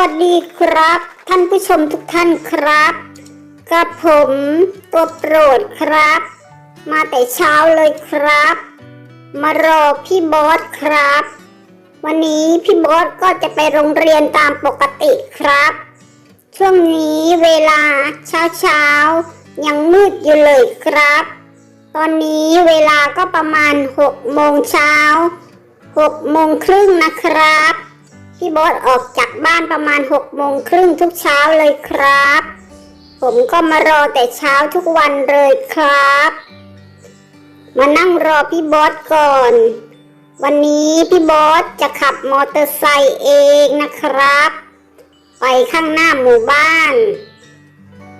วัสดีครับ ท่านผู้ชมทุกท่านครับ กับผมตัวโปรดครับ มาแต่เช้าเลยครับ มารอพี่บอสครับ วันนี้พี่บอสก็จะไปโรงเรียนตามปกติครับ ช่วงนี้เวลาเช้าเช้ายังมืดอยู่เลยครับ ตอนนี้เวลาก็ประมาณ6โมงเช้า6โมงครึ่งนะครับ พี่บอสออกจากบ้านประมาณ6โมงครึ่งทุกเช้าเลยครับ ผมก็มารอแต่เช้าทุกวันเลยครับ มานั่งรอพี่บอสก่อน วันนี้พี่บอสจะขับมอเตอร์ไซค์เองนะครับ ไปข้างหน้าหมู่บ้าน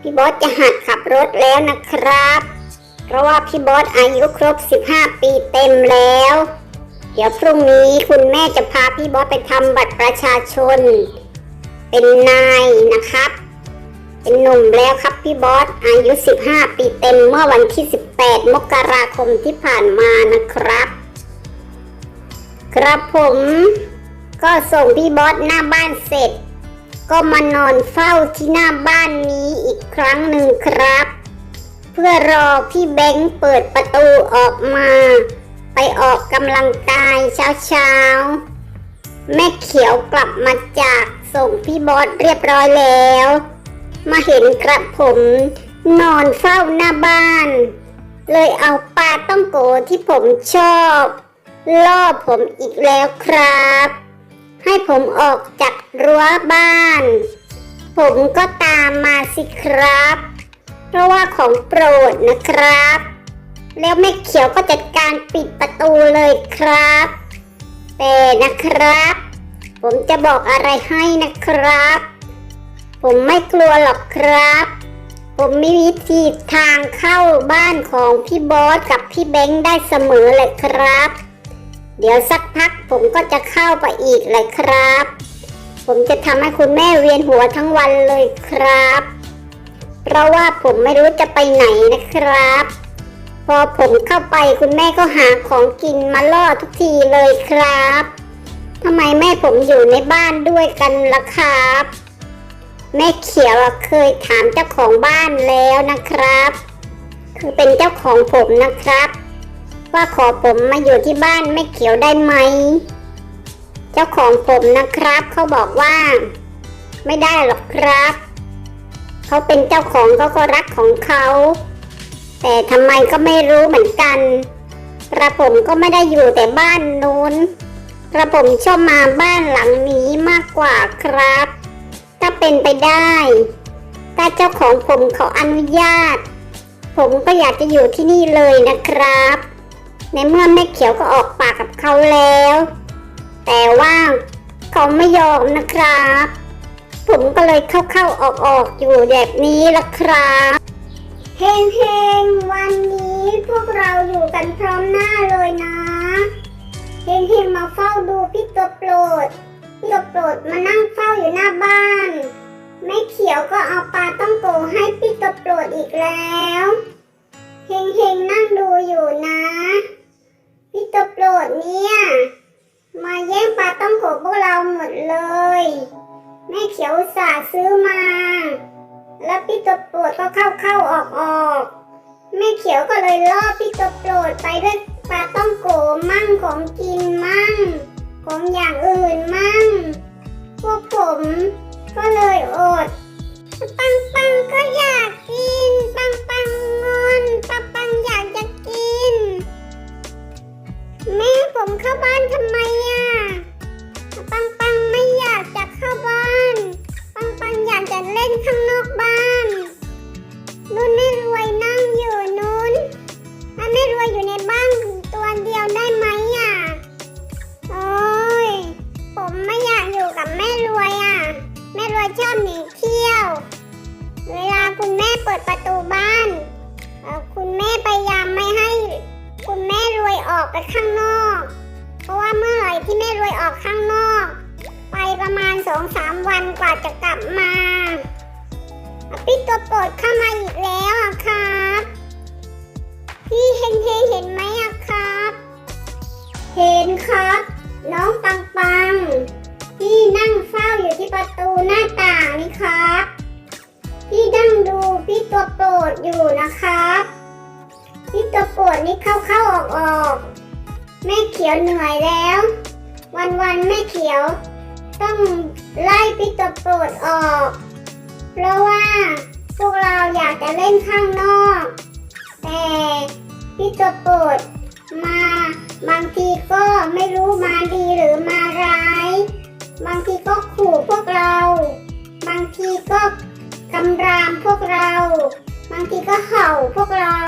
พี่บอสจะหัดขับรถแล้วนะครับ เพราะว่าพี่บอสอายุครบ 15 ปีเต็มแล้ว เดี๋ยวพรุ่งนี้คุณแม่จะพาพี่บอสไปทำบัตรประชาชน เป็นนายนะครับ เป็นหนุ่มแล้วครับพี่บอสอายุ 15 ปีเต็มเมื่อวันที่ 18 มกราคมที่ผ่านมานะครับ ครับผมก็ส่งพี่บอสหน้าบ้านเสร็จ ก็มานอนเฝ้าที่หน้าบ้านนี้อีกครั้งหนึ่งครับ เพื่อรอพี่แบงค์เปิดประตูออกมา ไปออกกำลังกายเช้าๆ แม่เขียวกลับมาจากส่งพี่บอสเรียบร้อยแล้ว มาเห็นกระผมนอนเฝ้าหน้าบ้าน เลยเอาปลาต้องโกที่ผมชอบ ล่อผมอีกแล้วครับ ให้ผมออกจากรั้วบ้าน ผมก็ตามมาสิครับ เพราะว่าของโปรดนะครับ แล้วแม่เขียวก็จัดการปิดประตูเลยครับ แต่นะครับ ผมจะบอกอะไรให้นะครับ ผมไม่กลัวหรอกครับ ผมมีวิธีทางเข้าบ้านของพี่บอสกับพี่แบงค์ได้เสมอเลยครับ เดี๋ยวสักพักผมก็จะเข้าไปอีกเลยครับ ผมจะทำให้คุณแม่เวียนหัวทั้งวันเลยครับ เพราะว่าผมไม่รู้จะไปไหนนะครับ อผมเข้าไปคุณแม่ก็หาของกินมาล่อทุกทีเลยครับทำไมแม่ผมอยู่ในบ้านด้วยกันล่ะครับ แม่เขียวเคยถามเจ้าของบ้านแล้วนะครับ คือเป็นเจ้าของผมนะครับ ว่าขอผมมาอยู่ที่บ้านแม่เขียวได้ไหม เจ้าของผมนะครับเขาบอกว่า ไม่ได้หรอกครับ เขาเป็นเจ้าของเขาก็รักของเขา แต่ทำไมก็ไม่รู้เหมือนกัน กระผมก็ไม่ได้อยู่แต่บ้านนู้น กระผมชอบมาบ้านหลังนี้มากกว่าครับ ถ้าเป็นไปได้ ถ้าเจ้าของผมเขาอนุญาต ผมก็อยากจะอยู่ที่นี่เลยนะครับ ในเมื่อแม่เขียวก็ออกปากกับเขาแล้ว แต่ว่าเขาไม่ยอมนะครับ ผมก็เลยเข้าๆออกๆอยู่แบบนี้ละครับ เฮงเฮงวันนี้พวกเราอยู่กันพร้อมหน้าเลยนะเฮงเฮงมาเฝ้าดูพี่ตัวโปรดพี่ตัวโปรดมานั่งเฝ้าอยู่หน้าบ้านแม่เขียวก็เอาปลาต้องโกให้พี่ตัวโปรดอีกแล้วเฮงเฮงนั่งดูอยู่นะพี่ตัวโปรดเนี่ยมาแย่งปลาต้องโกพวกเราหมดเลยแม่เขียวสาซื้อมา แล้วพี่ตัวโปรดก็เข้าเข้าออกออกแม่เขียวก็เลยล่อพี่ตัวโปรดไปด้วยปลาต้องโกมั่งของกินมั่ง ของอย่างอื่นมั่ง พวกผมก็เลยอด ปังปังก็อยากกิน ปังปังงอนปังปังอยากจะกิน แม่ผมเข้าบ้านทำไมอะ ปังปังไม่อยากจะเข้าบ้าน ปังปังอยากจะเล่นข้าง ชอบหนีเที่ยว เวลาคุณแม่เปิดประตูบ้าน คุณแม่พยายามไม่ให้ คุณแม่รวยออกไปข้างนอก เพราะว่าเมื่อไหร่ที่แม่รวยออกข้างนอก ไปประมาณสองสามวันกว่าจะกลับมาพี่ตัวโปรดเข้ามาอีกแล้วอะครับ พี่เห็นเห็นเห็นไหมอะครับ เห็นครับ น้องปังปัง พี่นั่งเฝ้าอยู่ที่ประตูหน้าต่างนี่ครับ พี่นั่งดูพี่ตัวโปรดอยู่นะครับ พี่ตัวโปรดนี่เข้าเข้าออกออกแม่เขียวเหนื่อยแล้ว วันวันแม่เขียว ต้องไล่พี่ตัวโปรดออก เพราะว่าพวกเราอยากจะเล่นข้างนอก เรา บางทีก็กำรามพวกเรา บางทีก็เห่าพวกเรา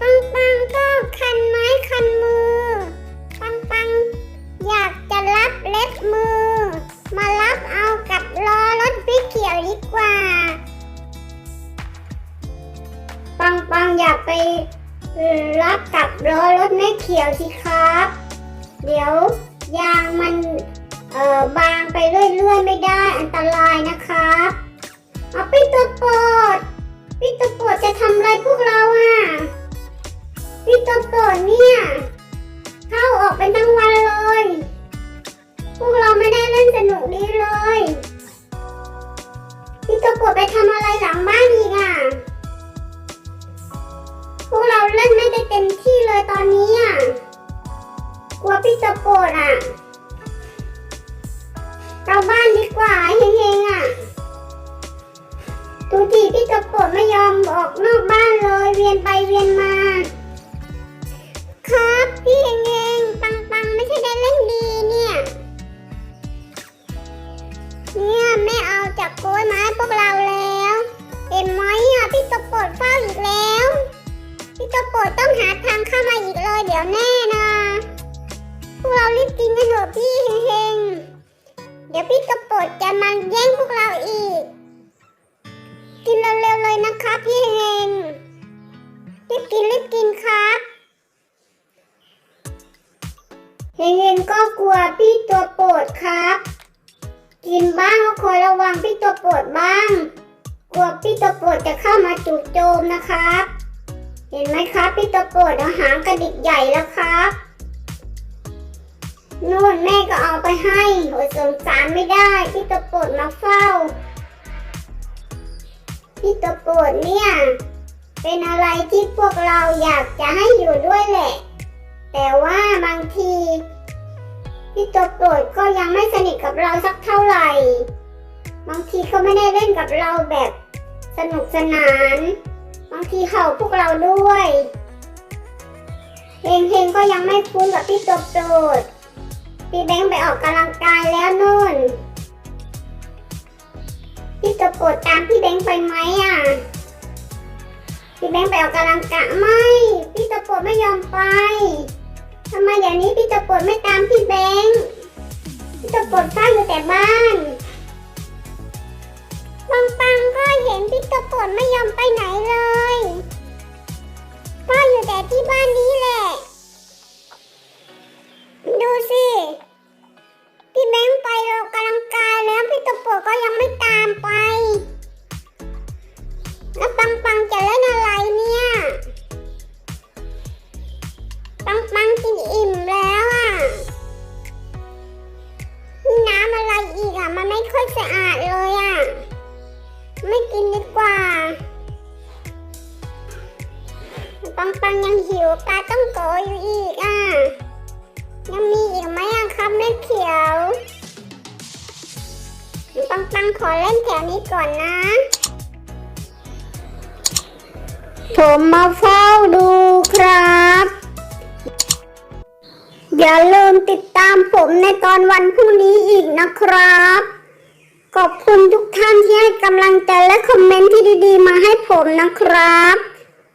ปังปังก็คันไม้คันมือ ปังปังอยากจะรับเล็บมือ มารับเอากับล้อรถพี่เขียวดีกว่า ปังปังอยากไปรับกับล้อรถแม่เขียวสิครับ เดี๋ยว ยางมันเอ่อบางไปเรื่อยๆไม่ได้อันตรายนะครับเอาพี่ตัวโปรดพี่ตัวโปรดจะทำอะไรพวกเราอะพี่ตัวโปรดเนี่ย เข้าออกเป็นทั้งวันเลย พี่ตัวโปรดต้องหาทางเข้ามาอีกเลยเดี๋ยวแน่นะ พวกเรารีบกินกันเถอะพี่เฮงเดี๋ยวพี่ตัวโปรดจะมาแย่งพวกเราอีก กินเร็วๆเลยนะครับพี่เฮงรีบกินรีบกินครับเฮงๆก็กลัวพี่ตัวโปรดครับ กินบ้างก็คอยระวังพี่ตัวโปรดบ้าง กลัวพี่ตัวโปรดจะเข้ามาจู่โจมนะครับ เห็นไหมครับพี่ตัวโปรดเอาหางกระดิกใหญ่แล้วครับนู่นแม่ก็เอาไปให้โอ้สงสารไม่ได้พี่ตัวโปรดมาเฝ้า พี่ตัวโปรดเนี่ย เป็นอะไรที่พวกเราอยากจะให้อยู่ด้วยแหละ แต่ว่าบางทีพี่ตัวโปรดก็ยังไม่สนิทกับเราสักเท่าไหร่ บางทีเขาไม่ได้เล่นกับเราแบบสนุกสนาน บางทีเห่าพวกเราด้วยเฮงเฮงก็ยังไม่คุ้นกับพี่ตัวโปรดพี่แบงค์ไปออกกำลังกายแล้วนู่น พี่ตัวโปรดตามพี่แบงค์ไปไหมอะ พี่แบงค์ไปออกกำลังกายไม่ พี่ตัวโปรดไม่ยอมไปทำไมเดี๋ยวนี้พี่ตัวโปรดไม่ตามพี่แบงค์พี่ตัวโปรดเฝ้าอยู่แต่บ้าน ห็นพี่กระปรดไม่ยอมไปไหนเลยพ่ออยู่แต่ที่บ้านนี้แหละ ดูสิ พี่แบงค์ไปออกกำลังกายแล้วพี่กระปรดก็ยังไม่ตามไป แล้วบาง ปังปังยังหิวปลาต้องโกอยู่อีกอะ ยังมีอีกไหมอะครับแม่เขียวปังปังขอเล่นแถวนี้ก่อนนะ ผมมาเฝ้าดูครับ อย่าลืมติดตามผมในตอนวันพรุ่งนี้อีกนะครับ ขอบคุณทุกท่านที่ให้กำลังใจและคอมเมนต์ที่ดีๆ มาให้ผมนะครับ